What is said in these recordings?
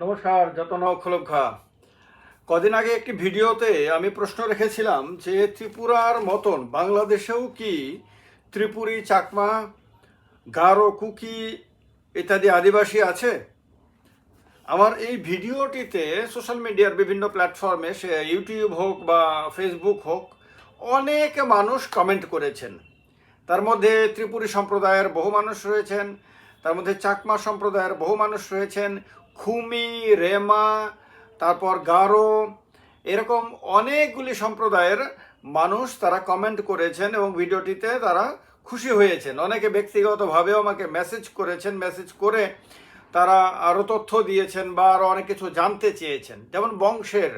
নমস্কার, যতন খলব খা কদিন আগে একটি ভিডিওতে আমি প্রশ্ন রেখেছিলাম যে ত্রিপুরার মতন বাংলাদেশেও কি ত্রিপুরী, চাকমা, গারো, কুকি ইত্যাদি আদিবাসী আছে? আমার এই ভিডিওটিতে সোশ্যাল মিডিয়ার বিভিন্ন প্ল্যাটফর্মে, সে ইউটিউব হোক বা ফেসবুক হোক, অনেক মানুষ কমেন্ট করেছেন। তার মধ্যে ত্রিপুরী সম্প্রদায়ের বহু মানুষ রয়েছেন, তার মধ্যে চাকমা সম্প্রদায়ের বহু মানুষ রয়েছেন খুমি, রেমা, তারপর গারো, এরকম অনেকগুলি সম্প্রদায়ের মানুষ তারা কমেন্ট করেছেন এবং ভিডিওটিতে তারা খুশি হয়েছেন। অনেকে ব্যক্তিগতভাবেও আমাকে মেসেজ করেছেন মেসেজ করে তারা আরও তথ্য দিয়েছেন বা আরও অনেক কিছু জানতে চেয়েছেন। যেমন বংশের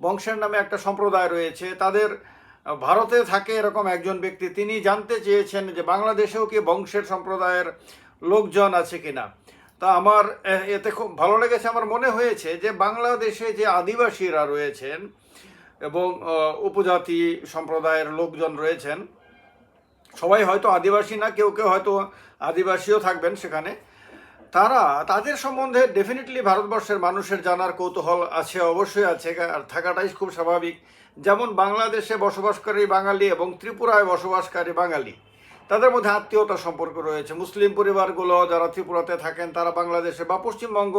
বংশের নামে একটা সম্প্রদায় রয়েছে, তাদের ভারতে থাকে এরকম একজন ব্যক্তি, তিনি জানতে চেয়েছেন যে বাংলাদেশেও কি বংশের সম্প্রদায়ের লোকজন আছে কিনা। তা আমার এতে খুব ভালো লেগেছে, আমার মনে হয়েছে যে বাংলাদেশে যে আদিবাসীরা রয়েছেন এবং উপজাতি সম্প্রদায়ের লোকজন রয়েছেন, সবাই হয়তো আদিবাসী না, কেউ কেউ হয়তো আদিবাসীও থাকবেন সেখানে, তারা, তাদের সম্বন্ধে ডেফিনেটলি ভারতবর্ষের মানুষের জানার কৌতূহল আছে, অবশ্যই আছে, আর থাকাটাই খুব স্বাভাবিক। যেমন বাংলাদেশে বসবাসকারী বাঙালি এবং ত্রিপুরায় বসবাসকারী বাঙালি। তাদের মধ্যে আত্মীয়তা সম্পর্ক রয়েছে। মুসলিম পরিবারগুলো যারা ত্রিপুরাতে থাকেন, তারা বাংলাদেশে বা পশ্চিমবঙ্গ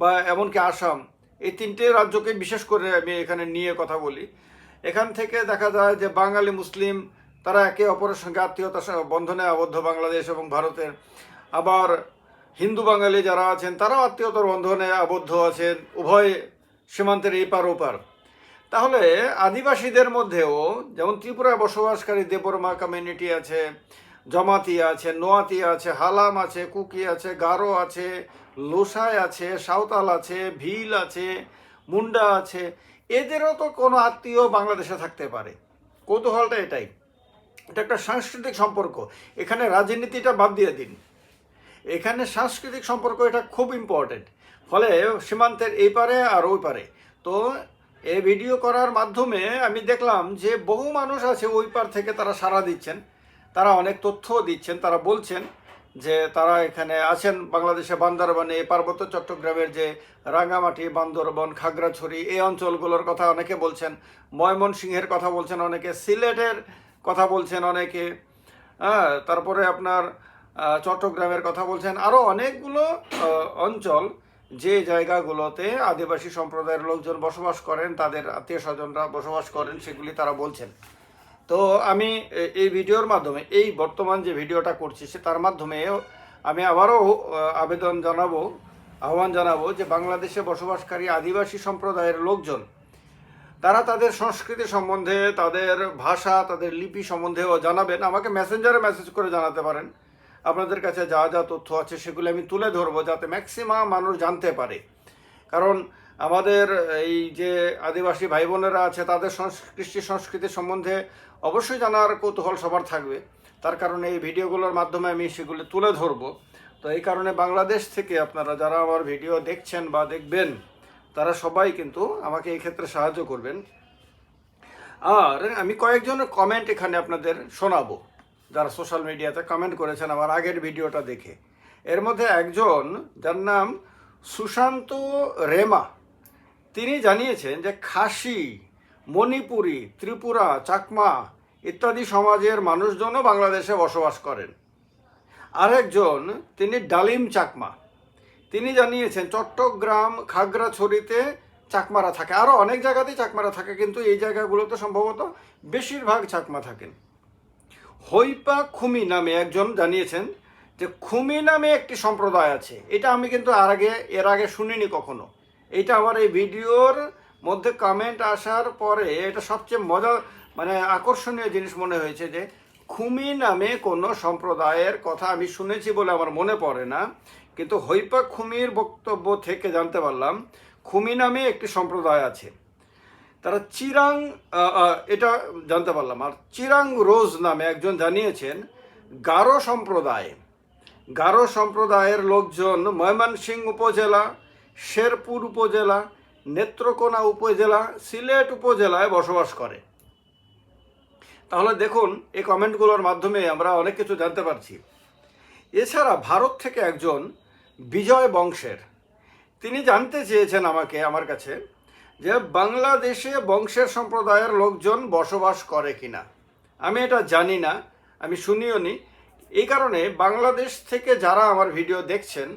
বা এমনকি আসাম, এই তিনটে রাজ্যকে বিশেষ করে আমি এখানে নিয়ে কথা বলি। এখান থেকে দেখা যায় যে বাঙালি মুসলিম, তারা একে অপরের সঙ্গে আত্মীয়তা বন্ধনে আবদ্ধ বাংলাদেশ এবং ভারতের। আবার হিন্দু বাঙালি যারা আছেন, তারাও আত্মীয়তার বন্ধনে আবদ্ধ আছেন, উভয় সীমান্তের এই পার ওপার। তাহলে আদিবাসীদের মধ্যেও যেমন ত্রিপুরায় বসবাসকারী দেবরমা কমিউনিটি আছে জমাতি আছে, নোয়াতি আছে, হালাম আছে, কুকি আছে, গারো আছে, লোসাই আছে, সাঁওতাল আছে, ভিল আছে, মুন্ডা আছে। এদেরও তো কোনো আত্মীয় বাংলাদেশে থাকতে পারে। কৌতূহলটা এটাই। এটা একটা সাংস্কৃতিক সম্পর্ক। এখানে রাজনীতিটা বাদ দিয়ে দিন। এখানে সাংস্কৃতিক সম্পর্ক এটা খুব ইম্পর্টেন্ট ফলে সীমান্তের এই পারে আর ওই পারে। তো এই ভিডিও করার মাধ্যমে আমি দেখলাম যে বহু মানুষ আছে ওই পার থেকে তারা সাড়া দিচ্ছেন। তারা অনেক তথ্য দিচ্ছেন, তারা বলছেন যে তারা এখানে আছেন বাংলাদেশে বান্দরবানে পার্বত্য চট্টগ্রামের যে রাঙ্গামাটি, বান্দরবন, খাগড়াছড়ি, এই অঞ্চলগুলোর কথা অনেকে বলছেন, ময়মনসিংহের কথা বলছেন অনেকে, সিলেটের কথা বলছেন অনেকে হ্যাঁ তারপরে আপনার চট্টগ্রামের কথা বলছেন আরও অনেকগুলো অঞ্চল যে জায়গাগুলোতে আদিবাসী সম্প্রদায়ের লোকজন বসবাস করেন, তাদের আত্মীয় স্বজনরা বসবাস করেন, সেগুলি তারা বলছেন। তো আমি এই ভিডিওর মাধ্যমে, এই বর্তমান যে ভিডিওটা করছি, সে তার মাধ্যমে আমি আবারও আবেদন জানাব, আহ্বান জানাব যে বাংলাদেশে বসবাসকারী আদিবাসী সম্প্রদায়ের লোকজন, তারা তাদের সংস্কৃতি সম্বন্ধে, তাদের ভাষা, তাদের লিপি সম্বন্ধেও জানাবেন। আমাকে মেসেঞ্জারে মেসেজ করে জানাতে পারেন। আপনাদের কাছে যা যা তথ্য আছে, সেগুলো আমি তুলে ধরবো যাতে ম্যাক্সিমাম মানুষ জানতে পারে। কারণ আমাদের এই যে আদিবাসী ভাই বোনেরা আছে, তাদের সংস- কৃষ্টি সংস্কৃতি সম্বন্ধে অবশ্যই জানার কৌতূহল সবার থাকবে। তার কারণে এই ভিডিওগুলোর মাধ্যমে আমি সেগুলো তুলে ধরবো। তো এই কারণে বাংলাদেশ থেকে আপনারা যারা আমার ভিডিও দেখছেন বা দেখবেন, তারা সবাই কিন্তু আমাকে এই ক্ষেত্রে সাহায্য করবেন। আর আমি কয়েকজনের কমেন্ট এখানে আপনাদের শোনাবো, যারা সোশ্যাল মিডিয়াতে কমেন্ট করেছেন আমার আগের ভিডিওটা দেখে। এর মধ্যে একজন, যার নাম সুশান্ত রেমা। তিনি জানিয়েছেন যে খাসি মণিপুরি, ত্রিপুরা, চাকমা ইত্যাদি সমাজের মানুষজনও বাংলাদেশে বসবাস করেন। আরেকজন, তিনি ডালিম চাকমা। তিনি জানিয়েছেন, চট্টগ্রাম খাগড়াছড়িতে চাকমারা থাকে। আরও অনেক জায়গাতেই চাকমারা থাকে, কিন্তু এই জায়গাগুলোতে সম্ভবত বেশিরভাগ চাকমা থাকেন। হৈপা খুমি নামে একজন জানিয়েছেন যে, খুমি নামে একটি সম্প্রদায় আছে। এটা আমি কিন্তু আর আগে, এর আগে শুনিনি কখনো। এটা আমার এই ভিডিওর মধ্যে কমেন্ট আসার পরে এটা সবচেয়ে মজা মানে আকর্ষণীয় জিনিস মনে হয়েছে যে, খুমি নামে কোনো সম্প্রদায়ের কথা আমি শুনেছি বলে আমার মনে পড়ে না, কিন্তু হৈপা খুমির বক্তব্য থেকে জানতে পারলাম, খুমি নামে একটি সম্প্রদায় আছে। তারা চিরাং এটা জানতে পারলাম। আর চিরাং রোজ নামে একজন জানিয়েছেন, গারো সম্প্রদায়। গারো সম্প্রদায়ের লোকজন ময়মনসিংহ উপজেলা, শেরপুর উপজেলা নেত্রকোনা উপজেলা, সিলেট উপজেলায় বসবাস করে। তাহলে দেখুন, এই কমেন্টগুলোর মাধ্যমে আমরা অনেক কিছু জানতে পারছি। এছাড়া ভারত থেকে একজন বিজয় বংশের, তিনি জানতে চেয়েছেন আমাকে, আমার কাছে, যে বাংলাদেশে বংশের সম্প্রদায়ের লোকজন বসবাস করে কিনা। আমি এটা জানি না, আমি শুনিও নি। এই কারণে বাংলাদেশ থেকে যারা আমার ভিডিও দেখছেন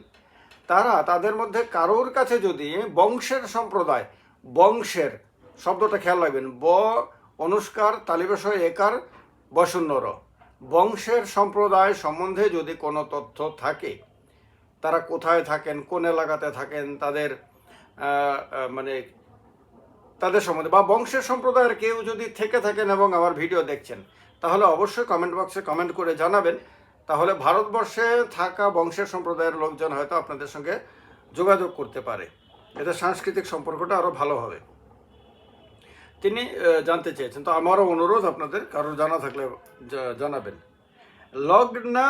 তারা তাদের মধ্যে কারোর কাছে যদি বংশের সম্প্রদায়, বংশের শব্দটা খেয়াল রাখবেন, ব, অনুষ্কার তালিবেশয় একার বসুন্নর বংশের সম্প্রদায় সম্বন্ধে যদি কোনো তথ্য থাকে, তারা কোথায় থাকেন, কোন এলাকাতে থাকেন, তাদের মানে তাদের সম্বন্ধে, বা বংশের সম্প্রদায়ের কেউ যদি থেকে থাকেন এবং আমার ভিডিও দেখছেন, তাহলে অবশ্যই কমেন্ট বক্সে কমেন্ট করে জানাবেন। তাহলে ভারতবর্ষে থাকা বংশের সম্প্রদায়ের লোকজন হয়তো আপনাদের সঙ্গে যোগাযোগ করতে পারে। এতে সাংস্কৃতিক সম্পর্কটা আরও ভালো হবে। তিনি জানতে চেয়েছেন। তো আমারও অনুরোধ আপনাদের কারোর জানা থাকলে জানাবেন। লগ্না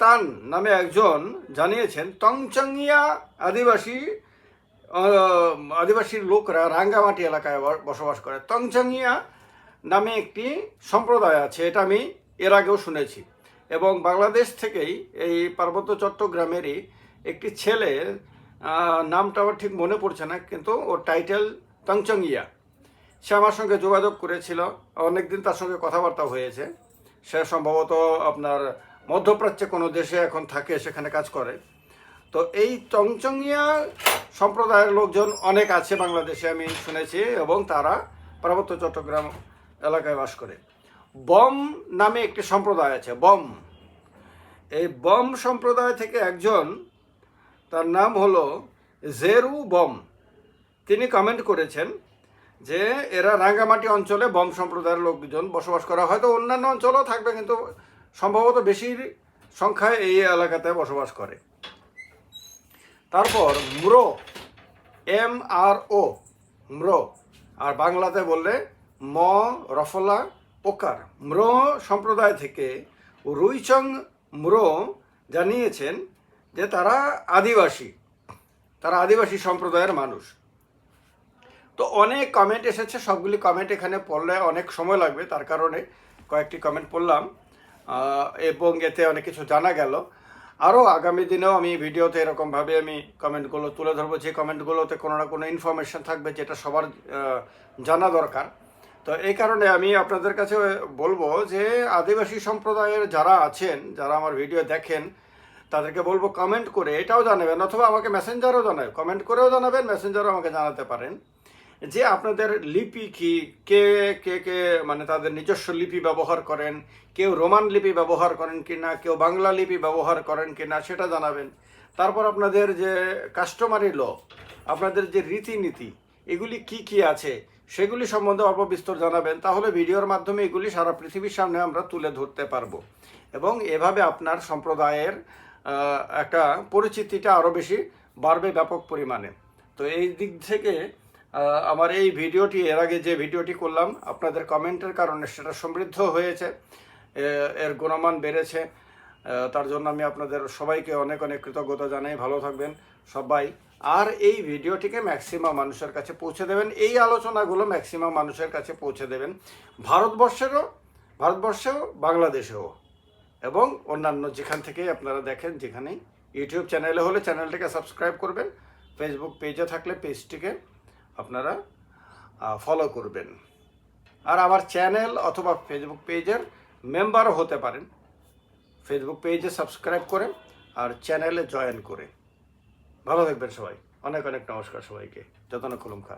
তান নামে একজন জানিয়েছেন তংচঙ্গিয়া আদিবাসী আহ, আদিবাসী লোকরা রাঙ্গামাটি এলাকায় বসবাস করে। তংচঙ্গিয়া নামে একটি সম্প্রদায় আছে এটা আমি এর আগেও শুনেছি। এবং বাংলাদেশ থেকেই এই পার্বত্য চট্টগ্রামেরই একটি ছেলে নামটা আমার ঠিক মনে পড়ছে না, কিন্তু ওর টাইটেল তংচঙ্গিয়া সে আমার সঙ্গে যোগাযোগ করেছিল, অনেকদিন তার সঙ্গে কথাবার্তা হয়েছে। সে সম্ভবত আপনার মধ্যপ্রাচ্যে কোনো দেশে এখন থাকে, সেখানে কাজ করে। তো এই চংচঙ্গিয়া সম্প্রদায়ের লোকজন অনেক আছে বাংলাদেশে, আমি শুনেছি, এবং তারা পার্বত্য চট্টগ্রাম এলাকায় বাস করে। বম নামে একটি সম্প্রদায় আছে, বম। এই বম সম্প্রদায় থেকে একজন, তার নাম হলো জেরু বম। তিনি কমেন্ট করেছেন যে এরা রাঙ্গামাটি অঞ্চলে বম সম্প্রদায়ের লোকজন বসবাস করা। হয়তো অন্যান্য অঞ্চলেও থাকবে, কিন্তু সম্ভবত বেশি সংখ্যায় এই এলাকাতে বসবাস করে। তারপর Mro, M R O, Mro. আর বাংলাতে বললে ম, রফলা ওকার ম্রো সম্প্রদায় থেকে রুইচং ম্রো জানিয়েছেন যে তারা আদিবাসী তারা আদিবাসী সম্প্রদায়ের মানুষ। তো অনেক কমেন্ট এসেছে, সবগুলি কমেন্ট এখানে পড়লে অনেক সময় লাগবে, তার কারণে কয়েকটি কমেন্ট পড়লাম এবং এতে অনেক কিছু জানা গেল। আরও আগামী দিনেও আমি ভিডিওতে এরকমভাবে আমি কমেন্টগুলো তুলে ধরবো, যে কমেন্টগুলোতে কোনো না কোনো ইনফরমেশন থাকবে, যেটা সবার জানা দরকার। তো এই কারণে আমি আপনাদের কাছে বলব যে আদিবাসী সম্প্রদায়ের যারা আছেন, যারা আমার ভিডিও দেখেন, তাদেরকে বলব কমেন্ট করে এটাও জানাবেন অথবা আমাকে মেসেঞ্জারও জানাবেন। কমেন্ট করেও জানাবেন মেসেঞ্জারও আমাকে জানাতে পারেন। যে আপনাদের লিপি কি? কে কে কে মানে তাদের নিজস্ব লিপি ব্যবহার করেন? কেউ রোমান লিপি ব্যবহার করেন কি না কেউ বাংলা লিপি ব্যবহার করেন কি না সেটা জানাবেন। তারপর আপনাদের যে কাস্টমারি ল আপনাদের যে রীতিনীতি এগুলি কি কি আছে সেগুলি সম্বন্ধে অল্প বিস্তর জানাবেন, তাহলে ভিডিওর মাধ্যমে এগুলি সারা পৃথিবীর সামনে আমরা তুলে ধরতে পারব। এবং এভাবে আপনার সম্প্রদায়ের একটা পরিচিতিটা আরও বেশি বাড়বে ব্যাপক পরিমাণে। তো এই দিক থেকে আমার এই ভিডিওটি, এর আগে যে ভিডিওটি করলাম, আপনাদের কমেন্টের কারণে সেটা সমৃদ্ধ হয়েছে এর গুণমান বেড়েছে। তার জন্য আমি আপনাদের সবাইকে অনেক অনেক কৃতজ্ঞতা জানাই। ভালো থাকবেন সবাই। আর এই ভিডিওটিকে ম্যাক্সিমাম মানুষের কাছে পৌঁছে দেবেন। এই আলোচনাগুলো ম্যাক্সিমাম মানুষের কাছে পৌঁছে দেবেন ভারতবর্ষেরও, ভারতবর্ষেও, বাংলাদেশেও এবং অন্যান্য যেখান থেকেই আপনারা দেখেন, যেখানেই ইউটিউব চ্যানেলে হলে চ্যানেলটিকে সাবস্ক্রাইব করবেন, ফেসবুক পেজে থাকলে পেজটিকে আপনারা ফলো করবেন। আর আমার চ্যানেল অথবা ফেসবুক পেজের মেম্বারও হতে পারেন। ফেসবুক পেজে সাবস্ক্রাইব করে আর চ্যানেলে জয়েন করে। ভালো থাকবেন সবাই। অনেক অনেক নমস্কার সবাইকে। যত না খুলুম খা